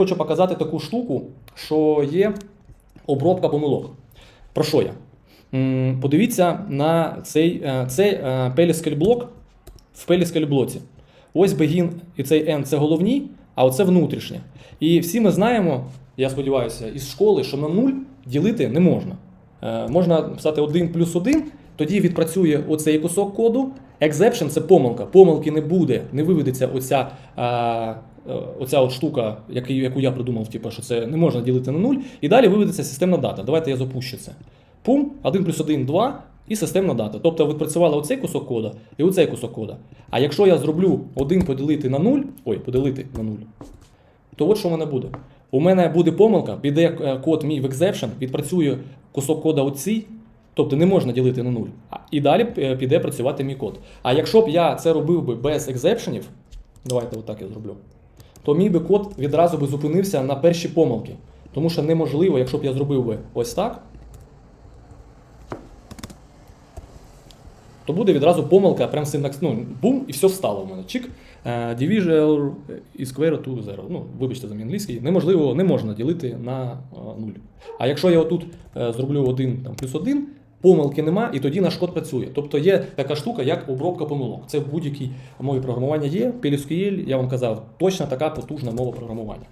Хочу показати таку штуку, що є обробка помилок. Про що я? Подивіться на цей, е, цей е, блок в Pellicle блоці. Ось begin і цей end це головні, а оце внутрішнє. І всі ми знаємо, я сподіваюся, із школи, що на 0 ділити не можна. Е, Можна писати 1 плюс 1, тоді відпрацює оцей кусок коду. Exception – це помилка. Помилки не буде, не виведеться оця, оця от штука, яку, я придумав, типу, що це не можна ділити на 0. І далі виведеться системна дата. Давайте я запущу це. Пум, 1 плюс 1, 2 і системна дата. Тобто відпрацювала оцей кусок кода і оцей кусок кода. А якщо я зроблю 1 поділити на 0, ой, поділити на 0, то от що в мене буде. У мене буде помилка, піде е, код мій в exception, відпрацює кусок кода оцій, тобто не можна ділити на 0. І далі е, піде працювати мій код. А якщо б я це робив би без екзепшенів, давайте отак я зроблю, то мій би код відразу би зупинився на перші помилки. Тому що неможливо, якщо б я зробив би ось так, то буде відразу помилка, прям синтакс, ну, бум, і все встало в мене. Чик. Е, Division is square to 0. Ну, вибачте за мій англійський. Неможливо, не можна ділити на 0. А якщо я отут е, зроблю 1 там, плюс 1, помилки нема, і тоді наш код працює. Тобто є така штука, як обробка помилок. Це в будь-якій мові програмування є. PLSQL, я вам казав, точно така потужна мова програмування.